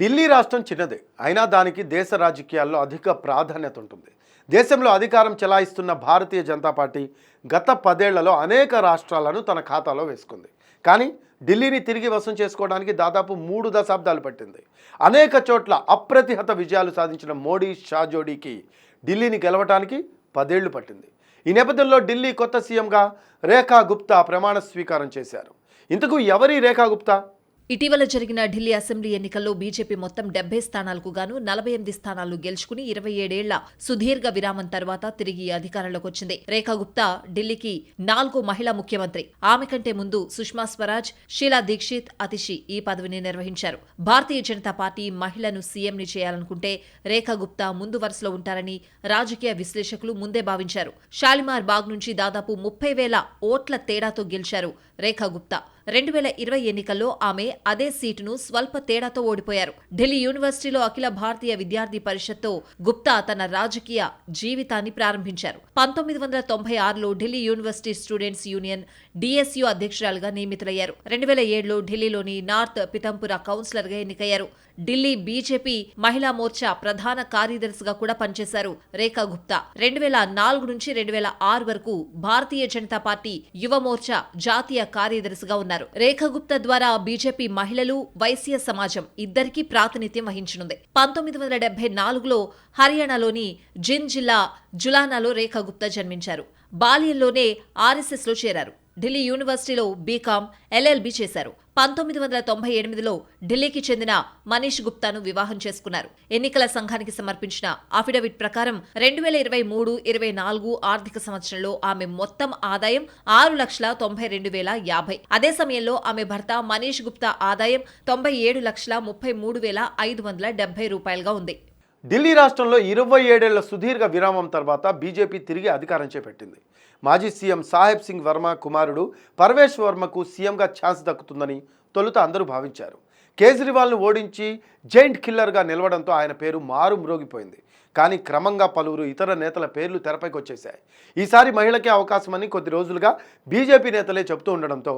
ఢిల్లీ రాష్ట్రం చిన్నదే. అయినా దానికి దేశ రాజకీయాల్లో అధిక ప్రాధాన్యత ఉంటుంది. దేశంలో అధికారం చెలాయిస్తున్న భారతీయ జనతా పార్టీ గత పదేళ్ళలో అనేక రాష్ట్రాలను తన ఖాతాలో వేసుకుంది. కానీ ఢిల్లీని తిరిగి వశం చేసుకోవడానికి దాదాపు మూడు దశాబ్దాలు పట్టింది. అనేక చోట్ల అప్రతిహత విజయాలు సాధించిన మోడీ షాజోడీకి ఢిల్లీని గెలవటానికి పదేళ్ళు పట్టింది. ఈ నేపథ్యంలో ఢిల్లీ కొత్త సీఎంగా రేఖా గుప్తా ప్రమాణ స్వీకారం చేశారు. ఇంతకు ఎవరి రేఖా గుప్తా? ఇటీవల జరిగిన ఢిల్లీ అసెంబ్లీ ఎన్నికల్లో బీజేపీ మొత్తం డెబ్బై స్థానాలకు గాను నలభై ఎనిమిది స్థానాలు గెలుచుకుని ఇరవై ఏడేళ్ళ సుదీర్ఘ విరామం తర్వాత తిరిగి అధికారంలోకి వచ్చింది. రేఖా గుప్తా ఢిల్లీకి నాలుగో మహిళా ముఖ్యమంత్రి. ఆమె కంటే ముందు సుష్మా స్వరాజ్ షీలా దీక్షిత్ అతిషి ఈ పదవిని నిర్వహించారు. భారతీయ జనతా పార్టీ మహిళను సీఎంని చేయాలనుకుంటే రేఖా గుప్తా ముందు వరుసలో ఉంటారని రాజకీయ విశ్లేషకులు ముందే భావించారు. షాలిమార్ బాగ్ నుంచి దాదాపు ముప్పై వేల ఓట్ల తేడాతో గెలిచారు రేఖా గుప్తా. రెండు వేల ఇరవై ఎన్నికల్లో ఆమె అదే సీటును స్వల్ప తేడాతో ఓడిపోయారు. ఢిల్లీ యూనివర్సిటీలో అఖిల భారతీయ విద్యార్థి పరిషత్తో గుప్తా తన రాజకీయ జీవితాన్ని ప్రారంభించారు. పంతొమ్మిది వందల తొంభై ఆరులో Delhi university students union DSU అధ్యక్షురాలుగా నియమితులయ్యారు. రెండు వేల ఏడులో ఢిల్లీలోని నార్త్ పితంపుర కౌన్సిలర్గా ఎన్నికయ్యారు. ఢిల్లీ బీజేపీ మహిళా మోర్చా ప్రధాన కార్యదర్శిగా కూడా పనిచేశారు రేఖా గుప్తా. రెండు వేల నాలుగు నుంచి రెండు వేల ఆరు వరకు భారతీయ జనతా పార్టీ యువ మోర్చా జాతీయ కార్యదర్శిగా ఉన్నారు. రేఖా రేఖగుప్త ద్వారా బీజేపీ మహిళలు వైశ్య సమాజం ఇద్దరికీ ప్రాతినిధ్యం వహించనుంది. పంతొమ్మిది వందల డెబ్బై నాలుగులో హర్యానాలోని జిన్ జిల్లా జులానాలో రేఖాగుప్తా జన్మించారు. బాల్యంలోనే ఆర్ఎస్ఎస్లో చేరారు. ఢిల్లీ యూనివర్సిటీలో బీకాం ఎల్ఎల్బి చేశారు. పంతొమ్మిది వందల తొంభై ఎనిమిదిలో ఢిల్లీకి చెందిన మనీష్ గుప్తాను వివాహం చేసుకున్నారు. ఎన్నికల సంఘానికి సమర్పించిన అఫిడవిట్ ప్రకారం రెండు వేల ఇరవై మూడు ఇరవై నాలుగు ఆర్థిక సంవత్సరంలో ఆమె మొత్తం ఆదాయం ఆరు లక్షల తొంభై రెండు వేల యాభై. అదే సమయంలో ఆమె భర్త మనీష్ గుప్తా ఆదాయం తొంభై ఏడు లక్షల ముప్పై మూడు వేల ఐదు వందల డెబ్బై రూపాయలుగా ఉంది. ఢిల్లీ రాష్ట్రంలో ఇరవై ఏడేళ్ళ సుదీర్ఘ విరామం తర్వాత బీజేపీ తిరిగి అధికారం చేపట్టింది. మాజీ సీఎం సాహెబ్ సింగ్ వర్మ కుమారుడు పర్వేష్ వర్మకు సీఎంగా ఛాన్స్ దక్కుతుందని తొలుత అందరూ భావించారు. కేజ్రీవాల్ను ఓడించి జైంట్ కిల్లర్గా నిలవడంతో ఆయన పేరు మారు మ్రోగిపోయింది. కానీ క్రమంగా పలువురు ఇతర నేతల పేర్లు తెరపైకి వచ్చేశాయి. ఈసారి మహిళకే అవకాశమని కొద్ది రోజులుగా బీజేపీ నేతలే చెబుతూ ఉండడంతో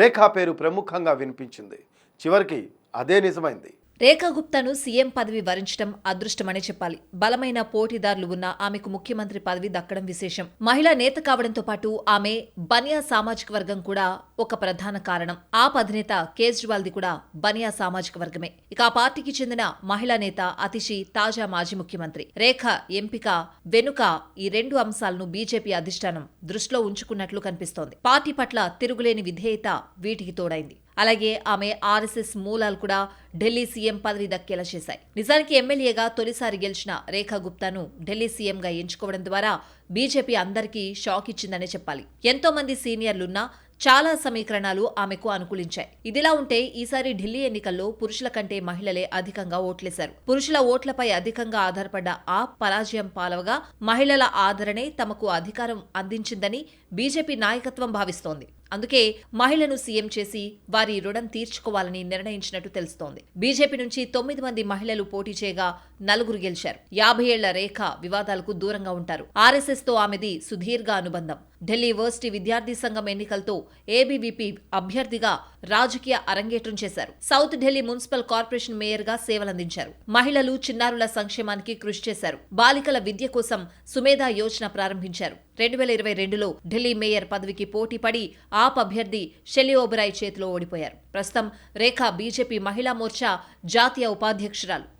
రేఖా పేరు ప్రముఖంగా వినిపించింది. చివరికి అదే నిజమైంది. రేఖా గుప్తాను సీఎం పదవి వరించడం అదృష్టమనే చెప్పాలి. బలమైన పోటీదారులు ఉన్న ఆమెకు ముఖ్యమంత్రి పదవి దక్కడం విశేషం. మహిళా నేత కావడంతో పాటు ఆమె బనియా సామాజిక వర్గం కూడా ఒక ప్రధాన కారణం. ఆ అధినేత కేజ్రీవాల్ది కూడా బనియా సామాజిక వర్గమే. ఇక ఆ పార్టీకి చెందిన మహిళా నేత అతిషి తాజా మాజీ ముఖ్యమంత్రి. రేఖ ఎంపిక వెనుక ఈ రెండు అంశాలను బీజేపీ అధిష్టానం దృష్టిలో ఉంచుకున్నట్లు కనిపిస్తోంది. పార్టీ పట్ల తిరుగులేని విధేయత వీటికి తోడైంది. అలాగే ఆమె ఆర్ఎస్ఎస్ మూలాలు కూడా ఢిల్లీ సీఎం పదవి దక్కేలా చేశాయి. నిజానికి ఎమ్మెల్యేగా తొలిసారి గెలిచిన రేఖా గుప్తాను ఢిల్లీ సీఎంగా ఎంచుకోవడం ద్వారా బీజేపీ అందరికీ షాక్ ఇచ్చిందనే చెప్పాలి. ఎంతో మంది సీనియర్లున్నా చాలా సమీకరణాలు ఆమెకు అనుకూలించాయి. ఇదిలా ఉంటే ఈసారి ఢిల్లీ ఎన్నికల్లో పురుషుల కంటే మహిళలే అధికంగా ఓట్లేశారు. పురుషుల ఓట్లపై అధికంగా ఆధారపడ్డ ఆ పరాజయం పాలవగా మహిళల ఆదరణే తమకు అధికారం అందించిందని బీజేపీ నాయకత్వం భావిస్తోంది. అందుకే మహిళను సీఎం చేసి వారి రుణం తీర్చుకోవాలని నిర్ణయించినట్టు తెలుస్తోంది. బీజేపీ నుంచి తొమ్మిది మంది మహిళలు పోటీ చేయగా నలుగురు గెలిచారు. యాభై ఏళ్ళ రేఖ వివాదాలకు దూరంగా ఉంటారు. ఆర్ఎస్ఎస్తో ఆమెది సుదీర్ఘ అనుబంధం. ఢిల్లీ యూనివర్సిటీ విద్యార్థి సంఘం ఎన్నికలతో ఏబీవీపీ అభ్యర్థిగా రాజకీయ అరంగేట్రం చేశారు. సౌత్ ఢిల్లీ మున్సిపల్ కార్పొరేషన్ మేయర్గా సేవలందించారు. మహిళలు చిన్నారుల సంక్షేమానికి కృషి చేశారు. బాలికల విద్య కోసం సుమేధా యోజన ప్రారంభించారు. రెండు వేల ఇరవై రెండులో ఢిల్లీ మేయర్ పదవికి పోటీ పడి ఆప్ అభ్యర్థి షెల్లి ఓబరాయ్ చేతిలో ఓడిపోయారు. ప్రస్తుతం రేఖా బీజేపీ మహిళా మోర్చా జాతీయ ఉపాధ్యక్షురాలు.